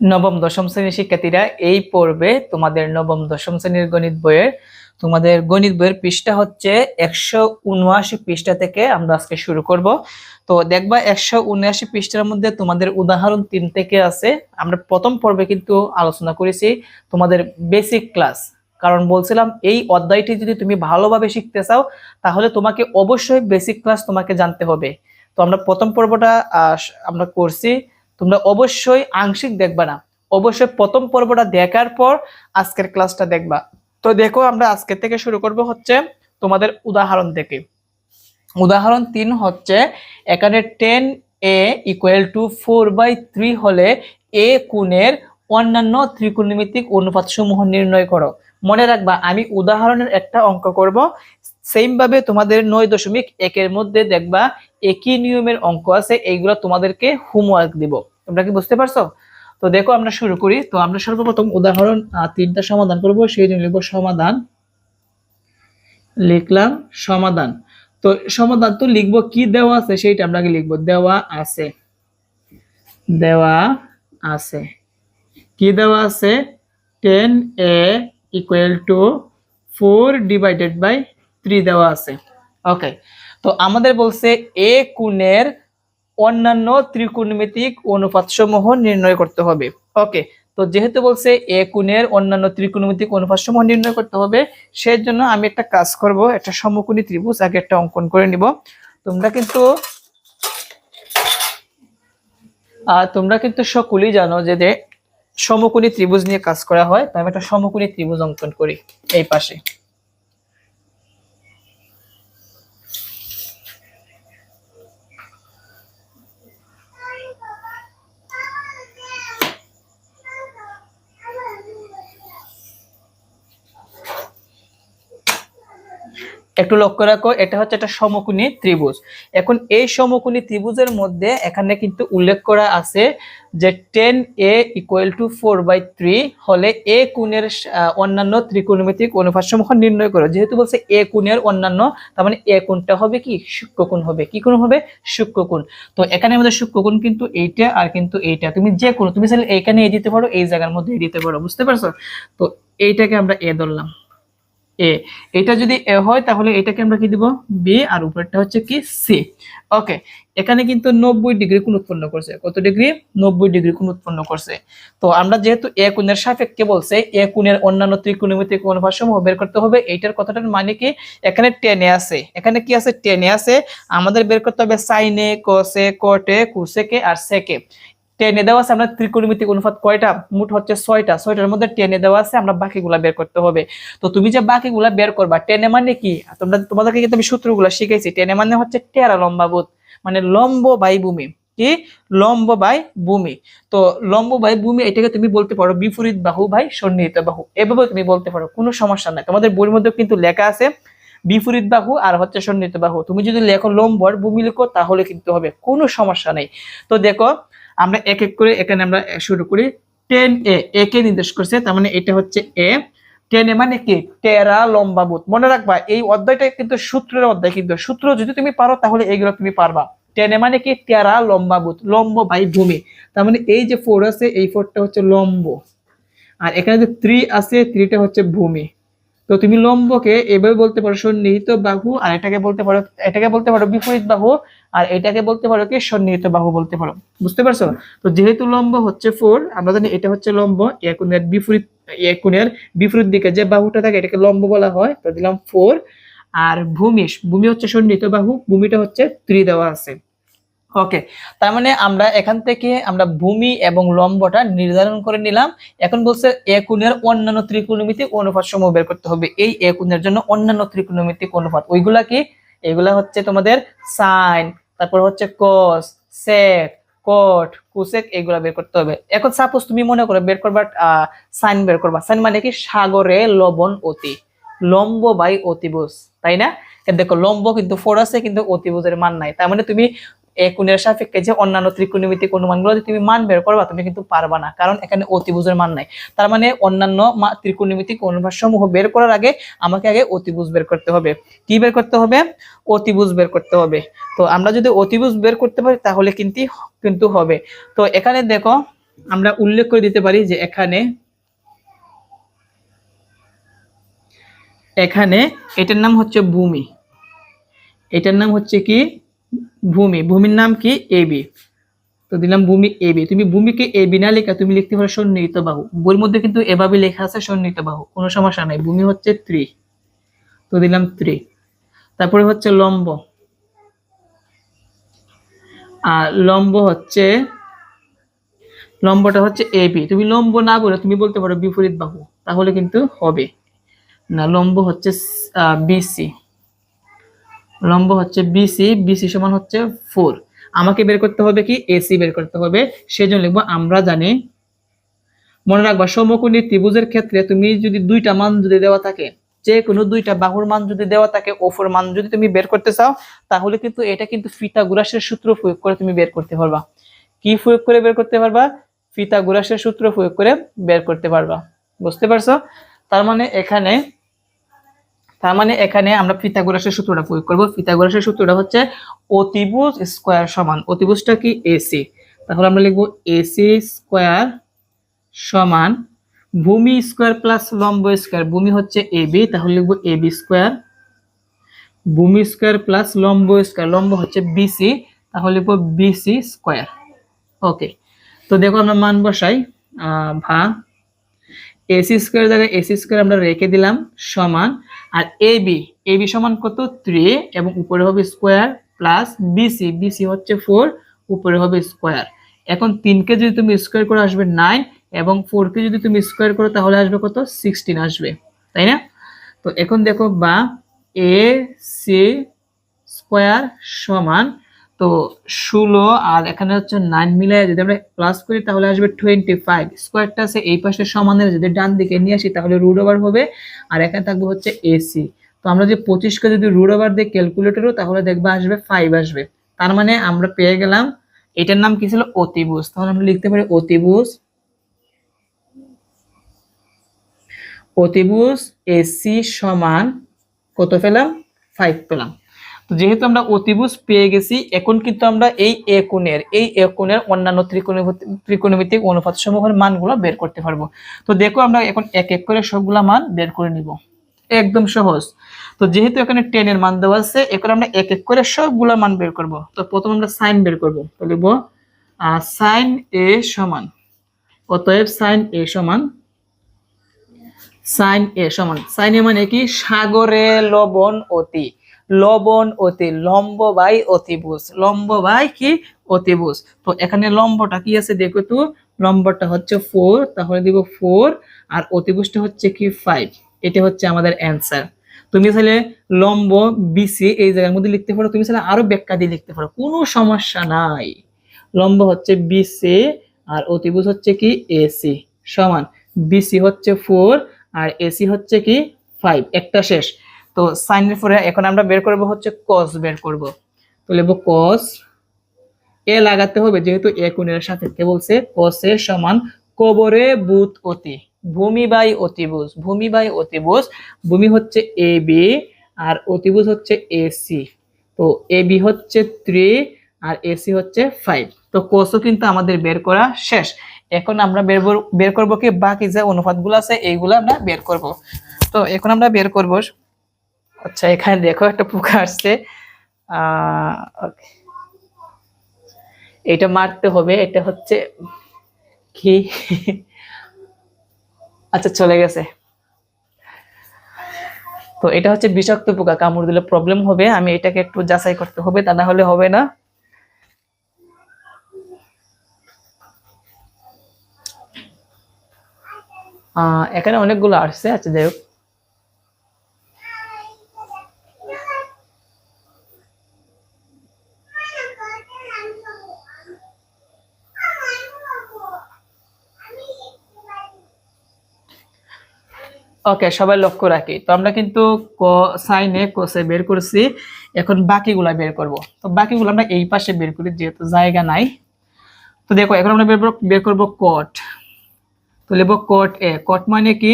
নবম দশম শ্রেণির শিক্ষার্থীরা এই পর্বে তোমাদের নবম দশম শ্রেণির গণিত বইয়ের, তোমাদের গণিত বইয়ের পৃষ্ঠা হচ্ছে একশো উনআশি পৃষ্ঠা থেকে আমরা আজকে শুরু করব। তো দেখবা একশো উনআশি পৃষ্ঠার মধ্যে তোমাদের উদাহরণ তিন থেকে আছে। আমরা প্রথম পর্বে কিন্তু আলোচনা করেছি তোমাদের বেসিক ক্লাস কারণ বলছিলাম এই অধ্যায়টি যদি তুমি ভালোভাবে শিখতে চাও, তাহলে তোমাকে অবশ্যই বেসিক ক্লাস তোমাকে জানতে হবে। তো আমরা প্রথম পর্বটা আমরা করছি। তোমরা অবশ্যই আংশিক দেখবা না। অবশ্যই প্রথম পর্বটা দেখার পর আজকের ক্লাসটা দেখবা। তো দেখো আমরা আজকে থেকে শুরু করব হচ্ছে তোমাদের উদাহরণ থেকে। উদাহরণ তিন হচ্ছে, এখানে tan A equal to four by three হলে এ কোণের অন্যান্য ত্রিকোণমিতিক অনুপাত সমূহ নির্ণয় করো। মনে রাখবা, আমি উদাহরণের একটা অঙ্ক করব। সেম ভাবে তোমাদের নয় দশমিক একের মধ্যে দেখবা একই নিয়মের অঙ্ক আছে, এইগুলো তোমাদেরকে হোমওয়ার্ক দিব। তোমরা কি বুঝতে পারছ? তো দেখো আমরা শুরু করি। তো আমরা সর্বপ্রথম উদাহরণ তিনটা সমাধান করব, সেই জন্য লিখব সমাধান। লিখলাম সমাধান। তো সমাধান তো লিখব কি দেওয়া আছে সেইটা আমরা আগে লিখব। দেওয়া আছে। দেওয়া আছে। কি দেওয়া আছে? Tan A equal to four divided by three দেওয়া আছে। ওকে তো আমাদের বলছে এ কোণের অন্যান্য ত্রিকোণমিতিক অনুপাতসমূহ নির্ণয় করতে হবে। ওকে তো যেহেতু বলছে এ কোণের অন্যান্য ত্রিকোণমিতিক অনুপাতসমূহ নির্ণয় করতে হবে সেই জন্য আমি একটা কাজ করব একটা সমকোণী ত্রিভুজ আগে একটা অঙ্কন করে নিব। তোমরা কিন্তু আহ, তোমরা কিন্তু সকলেই জানো যে সমকোণী ত্রিভুজ নিয়ে কাজ করা হয় তো আমি একটা সমকোণী ত্রিভুজ অঙ্কন করি এই পাশে। একটু লক্ষ্য রাখো, এটা হচ্ছে একটা সমকোণী ত্রিভুজ। এখন এই সমকোণী ত্রিভুজের মধ্যে এখানে কিন্তু উল্লেখ করা আছে যে tan A equal to four by three হলে এ কোণের অন্যান্য ত্রিকোণমিতিক অনুপাতসমূহ নির্ণয় করো। যেহেতু বলছে এ কোণের অন্যান্য, তার মানে এ কোণটা হবে কি? সূক্ষ্মকোণ হবে। কি কোণ হবে? সূক্ষ্মকোণ তো এখানে আমাদের সূক্ষ্মকোণ কিন্তু এইটা আর কিন্তু এইটা। তুমি যে কোনো, তুমি চাইলে এইখানে এ দিতে পারো, এই জায়গার মধ্যে এ দিতে পারো। বুঝতে পারছ? তো এইটাকে আমরা এ ধরলাম। এ এটা যদি এ হয়, তাহলে এটাকে আমরা কি দিব? বি আর উপরেরটা হচ্ছে কি সি ওকে এখানে কিন্তু নব্বই ডিগ্রি কোণ উৎপন্ন করছে। কত ডিগ্রি? নব্বই ডিগ্রি কোণ উৎপন্ন করছে। তো আমরা যেহেতু এ কোণের সাপেক্ষে বলছে এ কোণের অন্যান্য ত্রিকোণমিতিক অনুপাত সমূহ বের করতে হবে। এইটার কথাটার মানে কি? এখানে টেনে আছে। এখানে কি আছে? টেনে আছে। আমাদের বের করতে হবে সাইনে কোসে কোটে কুসেকে আর সেকে টেনে দেওয়া আছে, আমরা ত্রিকোণমিতিক অনুপাত কয়টা? মোট হচ্ছে ছয়টা। ছয়টার মধ্যে টেনে দেওয়া আছে, আমরা বাকিগুলা বের করতে হবে। তো তুমি যে বাকিগুলা বের করবা, টেনে মানে কি? তোমরা, তোমাদেরকে কিন্তু আমি সূত্রগুলো শিখাইছি। টেনে মানে হচ্ছে টেরা লম্বাবোধ মানে লম্ব বাই ভূমি। কি? লম্ব বাই ভূমি। তো লম্ব বাই ভূমি, এটাকে তুমি বলতে পারো বিপরীত বাহু বাই সন্নিহিত বাহু। এভাবে তুমি বলতে পারো, কোনো সমস্যা নাই। তোমাদের বইয়ের মধ্যে কিন্তু লেখা আছে বিপরীত বাহু আর হচ্ছে সন্নিহিত বাহু। তুমি যদি লেখো লম্ব আর ভূমি লেখো, তাহলে কিন্তু হবে, কোনো সমস্যা নেই। তো দেখো আমরা এক এক করে এখানে আমরা শুরু করি টেন এ এ কে নির্দেশ করছে, তার মানে এটা হচ্ছে এ টেন মানে কি? টেরা লম্বাবুত মনে রাখবা, এই অধ্যায়টা কিন্তু সূত্রের অধ্যায়, কিন্তু সূত্র যদি তুমি পারো, তাহলে এইগুলো তুমি পারবা। টেন মানে কি? টেরা লম্বাবুত লম্ব বাই ভূমি। তার মানে এই যে ফোর আছে, এই ফোরটা হচ্ছে লম্ব। আর এখানে যে থ্রি আছে থ্রিটা হচ্ছে ভূমি। তো তুমি লম্বকে এভাবে বলতে পারো সন্নিহিত বাহু, আর এটাকে বলতে পারো, এটাকে বলতে পারো বিপরীত বাহু, আর এটাকে বলতে পারো কি সন্নিহিত বাহু বলতে পারো। বুঝতে পারছ? তো যেহেতু লম্ব হচ্ছে ফোর আমরা জানি এটা হচ্ছে লম্ব এ কোণের বিপরীত এ কোণের বিপরীত দিকে যে বাহুটা থাকে এটাকে লম্ব বলা হয়, তো দিলাম ফোর আর ভূমি ভূমি হচ্ছে সন্নিহিত বাহু, ভূমিটা হচ্ছে ত্রি দেওয়া আছে। ওকে তার মানে আমরা এখান থেকে আমরা ভূমি এবং লম্বটা নির্ধারণ করে নিলাম। এখন বলছে এ কোণের অন্যান্য ত্রিকোণমিতিক অনুপাত সমূহ বের করতে হবে। এই এ কোণের জন্য অন্যান্য ত্রিকোণমিতিক অনুপাত। ওইগুলা কি? এগুলা হচ্ছে তোমাদের সাইন, তারপর হচ্ছে কস সেক কোট কুসেক এগুলা বের করতে হবে। এখন সাপোজ তুমি মনে করো বের করবা সাইন বের করবা। সাইন মানে কি? সাগরে লবণ অতি। লম্ব বাই অতিভুজ, তাই না? দেখো লম্ব কিন্তু ফোর আছে, কিন্তু অতিভুজের মান নাই। তার মানে তুমি কোণের সাপেক্ষে যে অন্যান্য ত্রিকোণমিতিক অনুমানগুলো যদি তুমি মান বের করবা, তুমি কিন্তু পারবা না। কারণ এখানে অতিভুজের মান নাই। তার মানে অন্যান্য ত্রিকোণমিতিক অনুপাত সমূহ বের করার আগে আমাকে আগে অতিভুজ বের করতে হবে। কি বের করতে হবে? অতিভুজ বের করতে হবে। তো আমরা যদি অতিভুজ বের করতে পারি, তাহলে কিন্তু কিন্তু হবে। তো এখানে দেখো, আমরা উল্লেখ করে দিতে পারি যে এখানে এখানে এটার নাম হচ্ছে ভূমি। এটার নাম হচ্ছে কি? ভূমি, ভূমির নাম কি? এবি তো দিলাম ভূমি এবি তুমি ভূমিকে এবি না লেখা তুমি লিখতে পারো সন্নিহিত বাহু। বইয়ের মধ্যে কিন্তু এভাবে লেখা আছে সন্নিহিত বাহু, কোনো সমস্যা নাই। ভূমি হচ্ছে ত্রি। তো দিলাম ত্রি। তারপরে হচ্ছে লম্ব। আর লম্ব হচ্ছে, লম্বটা হচ্ছে এবি তুমি লম্ব না বলে তুমি বলতে পারো বিপরীত বাহু, তাহলে কিন্তু হবে। না, লম্ব হচ্ছে বিসি লম্ব হচ্ছে বিসি বিসি সমান হচ্ছে ফোর আমাকে বের করতে হবে কি? এসি বের করতে হবে। সেজন্য লিখব, আমরা জানি, মনে রাখবা, সমকোণী ত্রিভুজের ক্ষেত্রে তুমি যদি দুইটা মান যদি দেওয়া থাকে যে কোনো দুইটা বাহুর মান যদি দেওয়া থাকে ওফর মান যদি তুমি বের করতে চাও, তাহলে কিন্তু এটা কিন্তু ফিতাগোরাসের সূত্র প্রয়োগ করে তুমি বের করতে পারবা। কি প্রয়োগ করে বের করতে পারবা? ফিতাগোরাসের সূত্র প্রয়োগ করে বের করতে পারবা। বুঝতে পারছ? তার মানে এখানে তার মানে এখানে আমরা ফিতাগোরাসের সূত্রটা প্রয়োগ করব। ফিতাগোরাসের সূত্রটা হচ্ছে অতিভুজ স্কোয়ার সমান। অতিভুজটা কি? এসি তাহলে আমরা লিখব এসি স্কোয়ার সমান ভূমি স্কোয়ার প্লাস লম্ব স্কোয়ার। ভূমি হচ্ছে এবি তাহলে লিখব এবি স্কোয়ার। ভূমি স্কোয়ার প্লাস লম্ব স্কোয়ার। লম্ব হচ্ছে বিসি তাহলে লিখব বিসি স্কোয়ার। ওকে, তো দেখো আমরা মান বসাই ভা এসি স্কোয়ার জায়গায় এসি স্কোয়ার আমরা রেখে দিলাম সমান। আর এ বি এ বি সমান কত? থ্রি এবং উপরে হবে স্কোয়ার প্লাস বিসি বিসি হচ্ছে ফোর উপরে হবে স্কোয়ার এখন তিনকে যদি তুমি স্কোয়ার করে আসবে নাইন এবং ফোরকে যদি তুমি স্কোয়ার করো, তাহলে আসবে কত? সিক্সটিন আসবে, তাই না? তো এখন দেখো বা এ সি স্কোয়ার সমান তো ষোলো, আর এখানে হচ্ছে নাইন মিলাই যদি আমরা প্লাস করি তাহলে আসবে টোয়েন্টি ফাইভ স্কোয়ারটা আছে এই পাশে সমানের যদি ডান দিকে নিয়ে আসি তাহলে রুট ওভার হবে, আর এখানে থাকবে হচ্ছে এসি তো আমরা যে পঁচিশকে যদি রুট ওভার দিয়ে ক্যালকুলেটরও তাহলে দেখবে আসবে ফাইভ আসবে। তার মানে আমরা পেয়ে গেলাম, এটার নাম কি ছিল? অতিভুজ। তাহলে আমরা লিখতে পারি অতিভুজ। অতিভুজ এসি সমান কত পেলাম? ফাইভ পেলাম। তো যেহেতু আমরা অতিভুজ পেয়ে গেছি, এখন কিন্তু আমরা এই এ কোণের, এই এ কোণের অন্যান্য ত্রিকোণমিতি ত্রিকোণমিতিক অনুপাত সমূহের মানগুলো বের করতে পারব। তো দেখো আমরা এখন এক এক করে সবগুলা মান বের করে নিব। একদম সহজ। তো যেহেতু এখানে টেন এর মান দেওয়া আছে, এখন আমরা এক এক করে সবগুলা মান বের করব। তো প্রথম আমরা সাইন বের করব। তো লিখব সাইন এ সমান। অতএব সাইন এ সমান সাইন এ সমান। সাইন এ মানে কি? সাগরে লবণ অতি। লবণ অতি লম্ব বাই অতিভুজ। লম্ব বাই কি? অতিভুজ। তো এখানে লম্বটা কি আছে দেখো তো? লম্বটা হচ্ছে ফোর তাহলে দিব ফোর আর অতিভুজটা হচ্ছে কি ফাইভ এটা হচ্ছে আমাদের অ্যান্সার তুমি চাইলে লম্ব বিসি এই জায়গার মধ্যে লিখতে পারো, তুমি চাইলে আরও ব্যাখ্যা দিয়ে লিখতে পারো, কোনো সমস্যা নাই। লম্ব হচ্ছে বিসি আর অতিভুজ হচ্ছে কি এসি সমান বিসি হচ্ছে ফোর আর এসি হচ্ছে কি ফাইভ একটা শেষ। তো সাইনের পরে এখন আমরা বের করব হচ্ছে কস বের করব। তো লিখব কস এ লাগাতে হবে যেহেতু এ কোণের সাথে, কে বলছে? কস এ সমান কবরে বুত অতি, ভূমি বাই অতিভুজ, ভূমি বাই অতিভুজ, ভূমি হচ্ছে এ বি আর অতিভুজ হচ্ছে এসি তো এ বি হচ্ছে থ্রি আর এসি হচ্ছে ফাইভ তো কোষও কিন্তু আমাদের বের করা শেষ। এখন আমরা বের বের করব কি? বাকি যে অনুপাতগুলো আছে, এইগুলো আমরা বের করব। তো এখন আমরা বের করব আচ্ছা এখানে দেখো একটা পোকা আসছে। এটা মারতে হবে, এটা হচ্ছে কি? আচ্ছা চলে গেছে। তো এটা হচ্ছে বিষাক্ত পোকা, কামড় দিলে প্রবলেম হবে। আমি এটাকে একটু যাচাই করতে হবে, তা না হলে হবে না। এখানে অনেকগুলো আসছে আচ্ছা যাই ওকে সবাই লক্ষ্য রাখি। তো আমরা কিন্তু ক সাইনে কোসে বের করছি। এখন বাকিগুলা বের করব। তো বাকিগুলো আমরা এই পাশে বের করি, যেহেতু জায়গা নাই। তো দেখো, এখন আমরা বের বের করব কট তো লিখব কট এ কট মানে কি?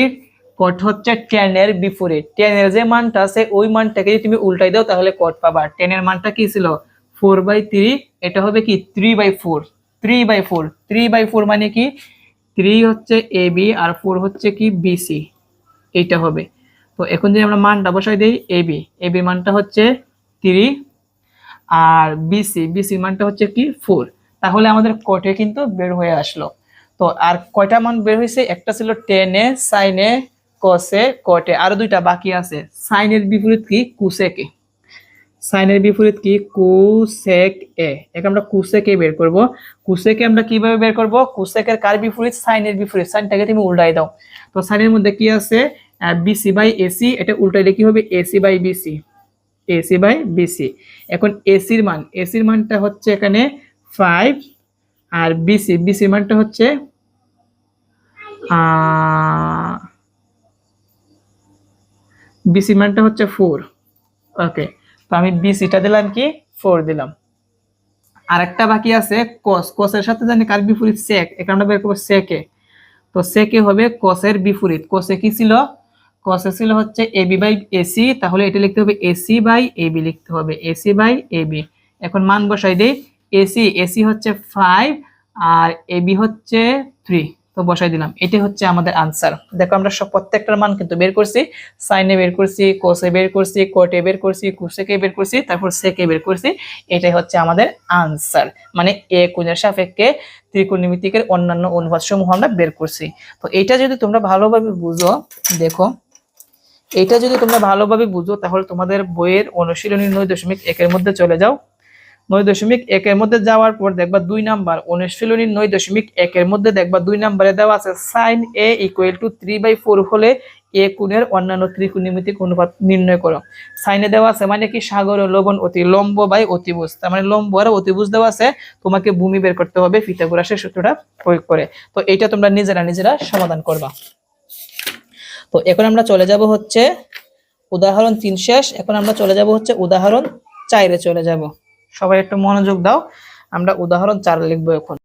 কট হচ্ছে টেন এর বিপরীত। টেন এর যে মানটা আছে, ওই মানটাকে যদি তুমি উল্টাই দাও, তাহলে কট পাবা। টেন এর মানটা কি ছিল? ফোর বাই থ্রি এটা হবে কি? Three by four three by four three by four মানে কি? থ্রি হচ্ছে এ বি আর ফোর হচ্ছে কি? বিসি এইটা হবে। তো এখন যদি আমরা মানটা বসাই দিই এ বি এ বি মানটা হচ্ছে থ্রি আর বিসি বিসি মানটা হচ্ছে কি ফোর তাহলে আমাদের কোটে কিন্তু বের হয়ে আসলো। তো আর কয়টা মান বের হয়েছে? একটা ছিল টেনে সাইনে কসে কোটে আরও দুইটা বাকি আছে। সাইনের বিপরীত কি? কুসেকে সাইনের বিপরীত কি? Cosec A. এখন আমরা কুসেকে বের করব। কুসেকে আমরা কীভাবে বের করব? কুসেকের কার বিপরীত? সাইনের বিপরীত। সাইনটাকে তুমি উল্টাই দাও। তো সাইনের মধ্যে কি আছে? বিসি বাই এসি এটা উল্টাইলে কি হবে? AC by BC AC by BC এখন এসির মান এসির মানটা হচ্ছে এখানে ফাইভ আর বিসি বিসির মানটা হচ্ছে বিসির মানটা হচ্ছে ফোর ওকে তো আমি বিসিটা দিলাম কি? ফোর দিলাম। আরেকটা বাকি আছে কস কসের সাথে জানি কার বিপরীত সেক এখানে আমরা বের করব সেকে তো সেকে হবে কসের বিপরীত। কসে কি ছিল? কসে হচ্ছে এবি বাই এসি তাহলে এটা লিখতে হবে এসি বাই এবি লিখতে হবে এসি বাই এবি এখন মান বসাই দিই এসি এসি হচ্ছে ফাইভ আর এবি হচ্ছে থ্রি তো বসাই দিলাম এটি হচ্ছে আমাদের আনসার দেখো আমরা সব প্রত্যেকটার মান কিন্তু বের করছি সাইনে বের করছি কোসে বের করছি কোটে বের করছি কুসেকে বের করছি, তারপর সেকে বের করছি, এটাই হচ্ছে আমাদের আনসার মানে এ কোণের সাপেক্ষে ত্রিকোণমিতিকের অন্যান্য অনুপাত সমূহ আমরা বের করছি। তো এটা যদি তোমরা ভালোভাবে বুঝো, দেখো এটা যদি তোমরা ভালোভাবে বুঝো, তাহলে তোমাদের বইয়ের অনুশীলনী নয় দশমিক একের মধ্যে চলে যাও। নয় দশমিক একের মধ্যে যাওয়ার পর দেখবা দুই নাম্বার, অনুশীলনী নয় দশমিক একের মধ্যে দেখবা দুই নাম্বারে দেওয়া আছে sine A equal to three by four হলে এ কোণের অন্যান্য ত্রিকোণমিতিক অনুপাত নির্ণয় করো। সাইনে দেওয়া আছে মানে কি? সাগর ও লবণ অতি লম্ব বাই অতিভুজ। তার মানে লম্ব আর অতিভুজ দেওয়া আছে, তোমাকে ভূমি বের করতে হবে ফিতাগোরাসের সূত্রটা প্রয়োগ করে। তো এটা তোমরা নিজেরা নিজেরা সমাধান করবা। তো এখন আমরা চলে যাব হচ্ছে উদাহরণ তিন শেষ। এখন আমরা চলে যাব হচ্ছে উদাহরণ চাইরে চলে যাব। সবাই একটু মনোযোগ দাও। আমরা উদাহরণ চার লিখব এখন।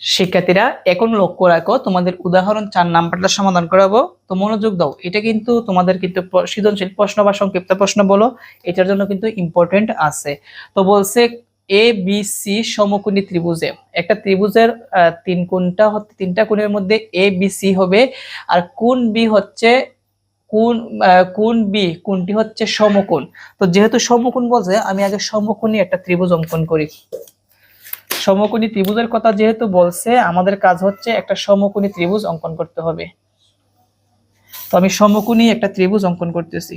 শিক্ষার্থীরা, এখন লক্ষ্য রাখো, তোমাদের উদাহরণ চার নাম্বারটা সমাধান করাবো। তো মনোযোগ দাও। এটা কিন্তু তোমাদের কিন্তু সৃজনশীল প্রশ্ন বা সংক্ষিপ্ত প্রশ্ন বলো। এটার জন্য কিন্তু ইম্পর্টেন্ট আছে। তো বলছে এ বি সি সমকোণী ত্রিভুজে। একটা ত্রিভুজের তিন কোণটা হচ্ছে তিনটা কোণের মধ্যে এ বি সি হবে। আর কোণ বি হচ্ছে আহ, কোণ বি কোণটি হচ্ছে সমকোণ। তো যেহেতু সমকোণ বলছে আমি আগে সমকোণী একটা ত্রিভুজ অঙ্কন করি। সমকোণী ত্রিভুজের কথা যেহেতু বলছে আমাদের কাজ হচ্ছে একটা সমকোণী ত্রিভুজ অঙ্কন করতে হবে। তো আমি সমকোণী একটা ত্রিভুজ অঙ্কন করতেছি।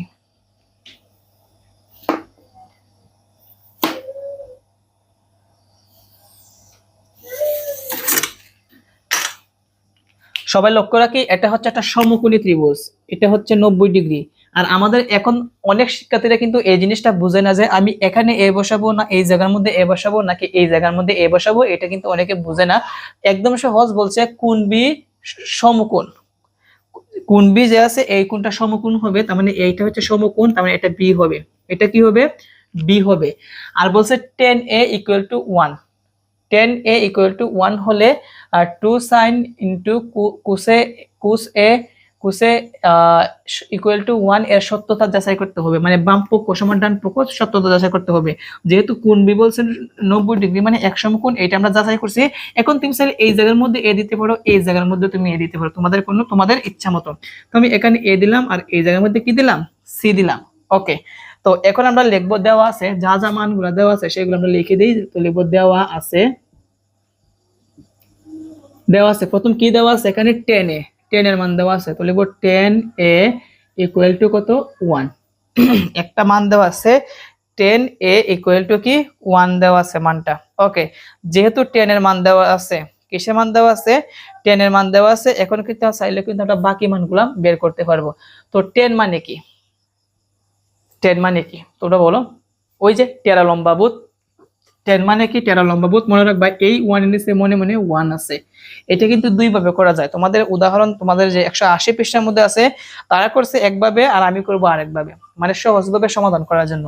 সবাই লক্ষ্য রাখি, এটা হচ্ছে একটা সমকোণী ত্রিভুজ, এটা হচ্ছে নব্বই ডিগ্রি। আর আমাদের এখন অনেক শিক্ষার্থীরা কিন্তু এই জিনিসটা বুঝে না যে আমি এখানে এ বসাবো না, এই জায়গার মধ্যে এ বসাবো, নাকি এই জায়গার মধ্যে এ বসাবো, এটা কিন্তু অনেকে বুঝে না। একদম সহজ বলছে, কোন বি সমকোণ? কোন বি যে আছে, এই কোনটা সমকোণ হবে, তার মানে এইটা হচ্ছে সমকোণ, তার মানে এটা বি হবে। এটা কি হবে? বি হবে। আর বলছে tan A equal to one tan A equal to one হলে two sine into কুসে cos A কুসে equal to ওয়ানের সত্যতা যাচাই করতে হবে। মানে বাম পক্ষ সমান ডান পক্ষ সত্যতা যাচাই করতে হবে। যেহেতু কোন বি বলছেন নব্বই ডিগ্রি মানে এক সমকোণ এটা আমরা যাচাই করছি। এখন তুমি চাইলে এই জায়গার মধ্যে এ দিতে পারো, এই জায়গার মধ্যে তুমি এ দিতে পারো। তোমাদের কোনো, তোমাদের ইচ্ছা মতো। তো আমি এখানে এ দিলাম, আর এই জায়গার মধ্যে কি দিলাম? সি দিলাম। ওকে তো এখন আমরা লিখব দেওয়া আছে, যা যা মানগুলো দেওয়া আছে, সেগুলো আমরা লিখে দিই। তো লিখব দেওয়া আছে দেওয়া আছে। প্রথম কি দেওয়া আছে? এখানে টেন এ। টেন এর মান দেওয়া আছে। তো লিখব টেন এ ইকুয়াল টু কত? ওয়ান একটা মান দেওয়া আছে। টেন এ ইকুয়াল টু কি? ওয়ান দেওয়া আছে মানটা। ওকে যেহেতু টেন এর মান দেওয়া আছে, কিসের মান দেওয়া আছে? টেন এর মান দেওয়া আছে। এখন কিন্তু চাইলে কিন্তু আমরা বাকি মানগুলা বের করতে পারব। তো টেন মানে কি? টেন মানে কি? তোমরা বলো। ওই যে টেরা লম্বা বুথ টেন মানে কি টেরা লম্বা বুথ মনে রাখবা এই ওয়ান নিচে মনে মনে ওয়ান আছে। এটা কিন্তু দুই ভাবে করা যায়। তোমাদের উদাহরণ, তোমাদের যে একশো আশি পৃষ্ঠার মধ্যে আছে, তারা করছে একভাবে আর আমি করব আরেকভাবে। মানে সহজভাবে সমাধান করার জন্য।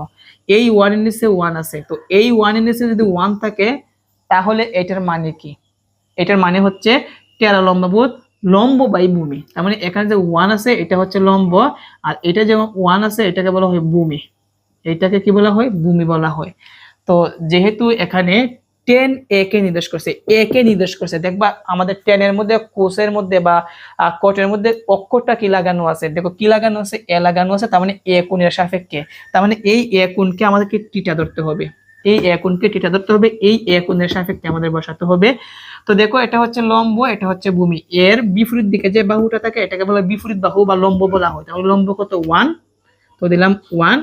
এই ওয়ান নিচে ওয়ান আছে। তো এই ওয়ান নিচে যদি ওয়ান থাকে, তাহলে এটার মানে কি? এটার মানে হচ্ছে টেরা লম্বা বুথ লম্ব বাই ভূমি। তার মানে এখানে যে ওয়ান আছে, এটা হচ্ছে লম্ব। আর এটা যেমন ওয়ান আছে, এটাকে বলা হয় ভূমি। এইটাকে কি বলা হয়? ভূমি বলা হয়। তো যেহেতু এখানে টেন এ কে নির্দেশ করছে এ কে নির্দেশ করছে, দেখবা আমাদের টেনের মধ্যে কোষের মধ্যে বা কোটের মধ্যে অক্ষরটা কি লাগানো আছে? দেখো কি লাগানো আছে? এ লাগানো আছে, তার মানে এ কোণের সাপেক্ষে। তার মানে এই এ কোণকে আমাদেরকে টিটা ধরতে হবে। এই এ কোণকে টিটা ধরতে হবে, এই এ কোণের সাপেক্ষে আমাদের বসাতে হবে। তো দেখো, এটা হচ্ছে লম্ব, এটা হচ্ছে ভূমি। এর বিপরীত দিকে যে বাহুটা থাকে, এটাকে বলা বিপরীত বাহু বা লম্ব বলা হয়। তাহলে লম্ব কত? ওয়ান তো দিলাম ওয়ান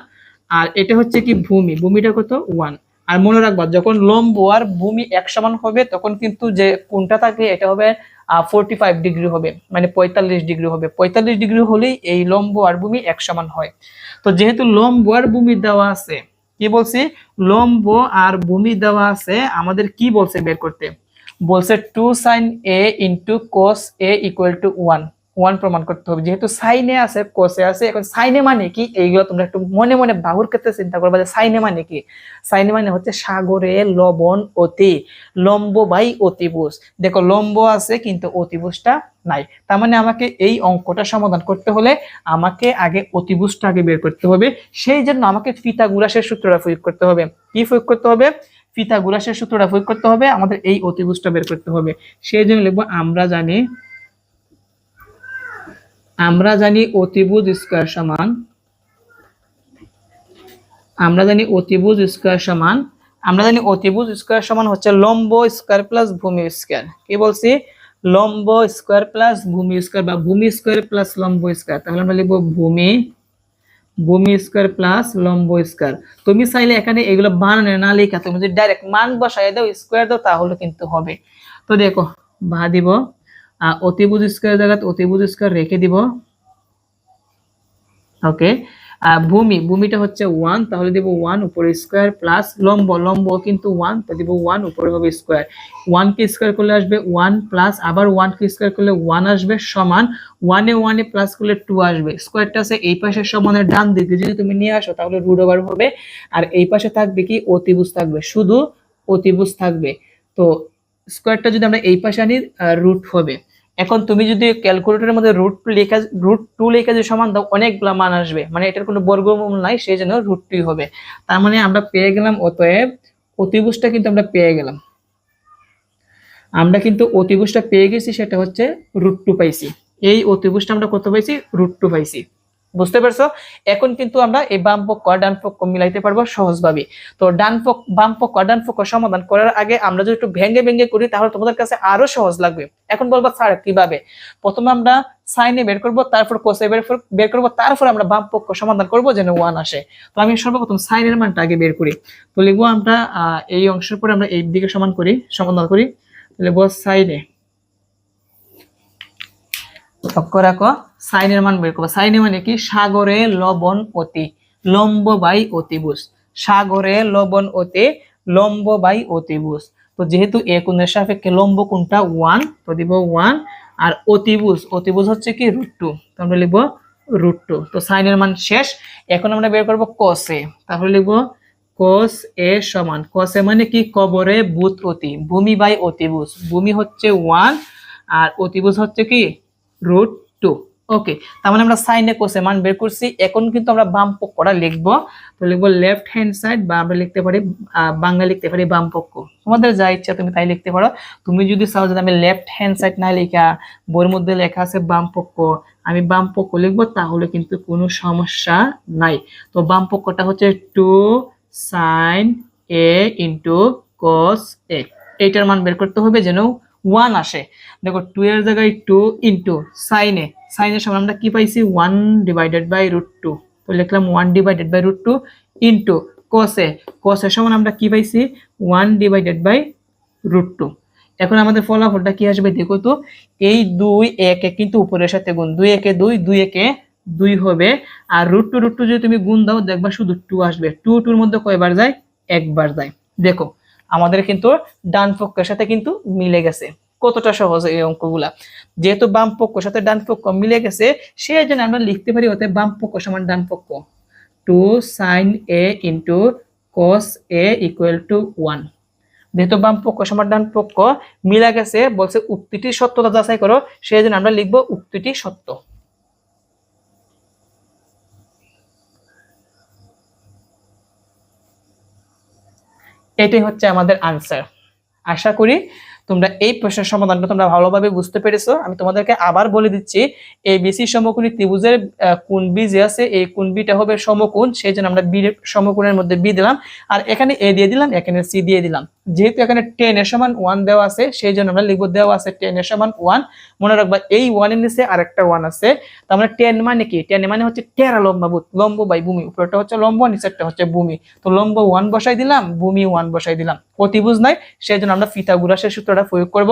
আর এটা হচ্ছে কি ভূমি? ভূমিটা কত? ওয়ান আর মনে রাখবা, যখন লম্ব আর ভূমি এক সমান হবে, তখন কিন্তু যে কোনটা থাকে, এটা হবে ফোরটি ফাইভ ডিগ্রি হবে মানে পঁয়তাল্লিশ ডিগ্রি হবে। পঁয়তাল্লিশ ডিগ্রি হলেই এই লম্ব আর ভূমি এক সমান হয়। তো যেহেতু লম্ব আর ভূমি দেওয়া আছে, কি বলছি? লম্ব আর ভূমি দেওয়া আছে, আমাদের কি বলছে বের করতে? বলছে two sine A into cos A equal to one one প্রমাণ করতে হবে। যেহেতু সাইনে আছে কোসে আছে, এখন সাইনে মানে কি? এইগুলো তোমরা একটু মনে মনে বাহুর ক্ষেত্রে চিন্তা করবা যে সাইনে মানে কি? সাইনে মানে হচ্ছে সাগরে লবণ অতি, লম্ব বাই অতিভুজ। দেখো, লম্ব আছে কিন্তু অতিভুজটা নাই। তার মানে আমাকে এই অঙ্কটা সমাধান করতে হলে আমাকে আগে অতিভুজটা আগে বের করতে হবে। সেই জন্য আমাকে ফিতাগুলাসের সূত্রটা প্রয়োগ করতে হবে। কি প্রয়োগ করতে হবে? ফিতাগুলাসের সূত্রটা প্রয়োগ করতে হবে। আমাদের এই অতিভুজটা বের করতে হবে। সেই জন্য লিখব, আমরা জানি আমরা জানি অতিভুজ স্কোয়ার সমান, আমরা জানি অতিভুজ স্কোয়ার সমান, আমরা জানি অতিভুজ স্কোয়ার সমান হচ্ছে লম্ব স্কোয়ার প্লাস ভূমি স্কয়ার। কি বলছি? লম্ব স্কোয়ার প্লাস ভূমি স্কয়ার বা ভূমি স্কোয়ার প্লাস লম্ব স্কয়ার। তাহলে আমরা লিখব ভূমি ভূমি স্কয়ার প্লাস লম্ব স্কয়ার। তুমি চাইলে এখানে এগুলো বানানো না লেখা, তুমি যদি ডাইরেক্ট মান বসাই দাও, স্কয়ার দাও, তাহলে কিন্তু হবে। তো দেখো, বা দিব। অতিভুজ স্কয়ার জায়গাতে অতিভুজ স্কয়ার রেখে দিব। ওকে ভূমি, ভূমিটা হচ্ছে ওয়ান তাহলে দিব ওয়ান উপরে স্কোয়ার প্লাস লম্ব লম্ব কিন্তু ওয়ান তো দিব ওয়ান উপরে হবে স্কোয়ার। ওয়ান কে স্কোয়ার করলে আসবে ওয়ান প্লাস আবার ওয়ান কে স্কোয়ার করলে ওয়ান আসবে সমান ওয়ানে ওয়ানে প্লাস করলে টু আসবে। স্কোয়ারটা আছে এই পাশে সমানের ডান দিকে, যদি তুমি নিয়ে আসো তাহলে রুট ওভার হবে, আর এই পাশে থাকবে কি অতিভুজ থাকবে, শুধু অতিভুজ থাকবে। তো স্কোয়ারটা যদি আমরা এই পাশে আনি রুট হবে। এখন তুমি যদি ক্যালকুলেটরের মধ্যে রুট লেখা রুট টু লেখা যে সমান দাও, অনেকগুলা মান আসবে। মানে এটার কোনো বর্গমূল নাই, সেই জন্য রুট টুই হবে। তার মানে আমরা পেয়ে গেলাম, অতএব অতিভুজটা কিন্তু আমরা পেয়ে গেলাম। আমরা কিন্তু অতিভুজটা পেয়ে গেছি, সেটা হচ্ছে রুট টু পাইছি। এই অতিভুজটা আমরা কত পাইছি? রুট টু পাইছি। বুঝতে পারছ? এখন কিন্তু আমরা এই বাম পক্ষ আর ডান পক্ষ মিলাইতে পারব সহজভাবে। তো ডান পক্ষ, বাম পক্ষ আর ডান পক্ষ সমাধান করার আগে আমরা যদি একটু ভেঙে ভেঙে করি, তাহলে তোমাদের কাছে আরও সহজ লাগবে। এখন বলব, স্যার, কীভাবে? প্রথমে আমরা সাইনে বের করব, তারপর কোসে বের বের করব, তারপর আমরা বাম পক্ষ সমাধান করব, যেন ওয়ান আসে। তো আমি সর্বপ্রথম সাইনের মানটা আগে বের করি। তো লিখব আমরা এই অংশের পরে আমরা এই দিকে সমান করি, সমাধান করি। লিখব সাইনে লক্ষ্য রাখো সাইনের মান বের করব। সাইনে মানে কি? সাগরে লবণ অতি লম্ব বাই অতিভুজ। সাগরে লবণ অতি লম্ব বাই অতিভুজ। তো যেহেতু এ কোণের সাপেক্ষে লম্ব কোণটা ওয়ান তো দিব ওয়ান আর অতিভুজ অতিভুজ হচ্ছে কি? রুট টু তো আমরা লিখব রুট টু তো সাইনের মান শেষ। এখন আমরা বের করব কসে তাহলে লিখব কোস এ সমান। কসে মানে কি? কবরে বুত অতি ভূমি বাই অতিভুজ। ভূমি হচ্ছে ওয়ান আর অতিভুজ হচ্ছে কি? রুট টু ওকে তার মানে আমরা সাইনে কোসে মান বের করছি। এখন কিন্তু আমরা বাম পক্ষটা লিখব। তো লিখব লেফট হ্যান্ড সাইড বা আমরা লিখতে পারি বাংলা লিখতে পারি বাম পক্ষ। তোমাদের যা ইচ্ছা তুমি তাই লিখতে পারো। তুমি যদি চাও যে আমি লেফট হ্যান্ড সাইড না লেখা বইয়ের মধ্যে লেখা আছে বাম পক্ষ, আমি বাম পক্ষ লিখব, তাহলে কিন্তু কোনো সমস্যা নাই। তো বাম পক্ষটা হচ্ছে two sine A into cos A এইটার মান বের করতে হবে যেন ওয়ান আসে। দেখো টু এর জায়গায় টু ইন্টু সাইনে সাইনের সমান আমরা কি পাইছি? One divided by root two লিখলাম one divided by root two into কসে কসের সমান আমরা কি পাইছি? One divided by root two এখন আমাদের ফলাফলটা কি আসবে দেখো তো? এই দুই একে কিন্তু উপরের সাথে গুণ। দুই একে দুই দুই একে দুই হবে। আর রুট টু রুট টু যদি তুমি গুণ দাও, দেখবা শুধু টু আসবে। টু টুর মধ্যে কয়বার যায়? একবার যায়। দেখো আমাদের কিন্তু ডান পক্ষের সাথে কিন্তু মিলে গেছে। কতটা সহজ এই অঙ্কগুলা? যেহেতু বাম পক্ষের সাথে ডান পক্ষ মিলে গেছে সেই জন্য আমরা লিখতে পারি ওতে বাম পক্ষ সমান ডান পক্ষ। Two sine A into cos A equal to one. যেহেতু বাম পক্ষ সমান ডান পক্ষ মিলা গেছে, বলছে উক্তিটির সত্যতা যাচাই করো সেই জন্য আমরা লিখব উক্তিটি সত্য। এটাই হচ্ছে আমাদের আনসার আশা করি তোমরা এই প্রশ্নের সমাধানটা তোমরা ভালোভাবে বুঝতে পেরেছ। আমি তোমাদেরকে আবার বলে দিচ্ছি এই বিসি সমকোণী ত্রিভুজের কোন বি যে আছে, এই কোন বিটা হবে সমকোণ, সেই জন্য আমরা বি সমকোণের মধ্যে বি দিলাম। আর এখানে এ দিয়ে দিলাম, এখানে সি দিয়ে দিলাম। যেহেতু এখানে টেন এর সমান ওয়ান দেওয়া আছে সেই জন্য আমরা লিখব দেওয়া আছে টেন এর সমান ওয়ান মনে রাখবা, এই ওয়ানের নিচে আরেকটা ওয়ান আছে। তার মানে টেন মানে কি? টেন মানে হচ্ছে টেরা লম্বাভূত লম্ব বাই ভূমি। উপরটা হচ্ছে লম্ব, নিচেরটা হচ্ছে ভূমি। তো লম্ব ওয়ান বসাই দিলাম, ভূমি ওয়ান বসাই দিলাম। অতিভুজ নাই সেই জন্য আমরা ফিতাগুরাসের সূত্রটা প্রয়োগ করব।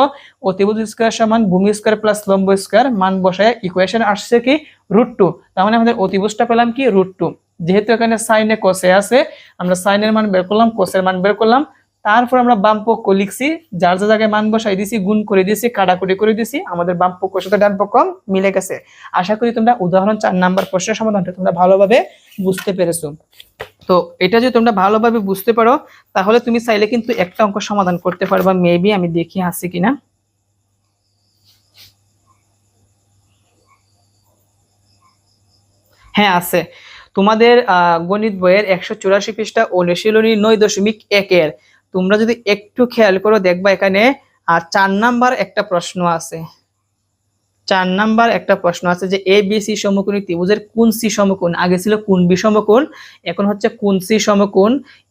অতিভুজ স্কোয়ার সমান ভূমি স্কোয়ার প্লাস লম্ব স্কোয়ার মান বসায় ইকুয়েশন আসছে কি? রুট টু তার মানে আমাদের অতিভুজটা পেলাম কি? রুট টু যেহেতু এখানে সাইনে কোসে আছে, আমরা সাইনের মান বের করলাম কোসের মান বের করলাম। তারপর আমরা বাম পক্ষ লিখছি, যার যা জায়গায় মান বসাই দিছি, গুণ করে দিছি, কাটাকুটি করে দিছি, আমাদের বাম পক্ষের সাথে ডান পক্ষ মিলে গেছে। আশা করি তোমরা উদাহরণ চার নাম্বার প্রশ্নের সমাধানটা তোমরা ভালোভাবে বুঝতে পেরেছ। তো এটা যদি তোমরা ভালোভাবে বুঝতে পারো, তাহলে তুমি চাইলে কিন্তু একটা অঙ্ক সমাধান করতে পারবা মেবি আমি দেখি আছে কিনা। হ্যাঁ আছে। তোমাদের গণিত বইয়ের একশো চুরাশি পৃষ্ঠা অনুশীলনী নয় দশমিক একের তোমরা যদি একটু খেয়াল করো, দেখবা এখানে আর চার নাম্বার একটা প্রশ্ন আছে। চার নাম্বার একটা প্রশ্ন আছে যে এ বি সি সমকোণী ত্রিভুজের কোন সি সমকোণ? আগে ছিল কোন বি সমকোণ, এখন হচ্ছে কোন সি সমকোণ?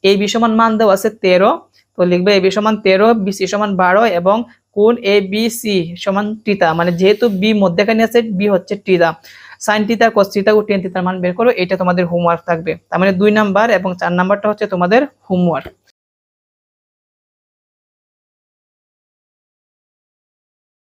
এ বি সমান মান দেওয়া আছে তেরো। তো লিখবে এ বি সমান তেরো বি সি সমান বারো এবং কোন এ বি সি সমান টিতা মানে যেহেতু বি মধ্যেখানে আছে বি হচ্ছে টিতা সাইন টিতা কস টিতা ও টেন টিতার মান বের করো, এটা তোমাদের হোমওয়ার্ক থাকবে। তার মানে দুই নাম্বার এবং চার নাম্বারটা হচ্ছে তোমাদের হোমওয়ার্ক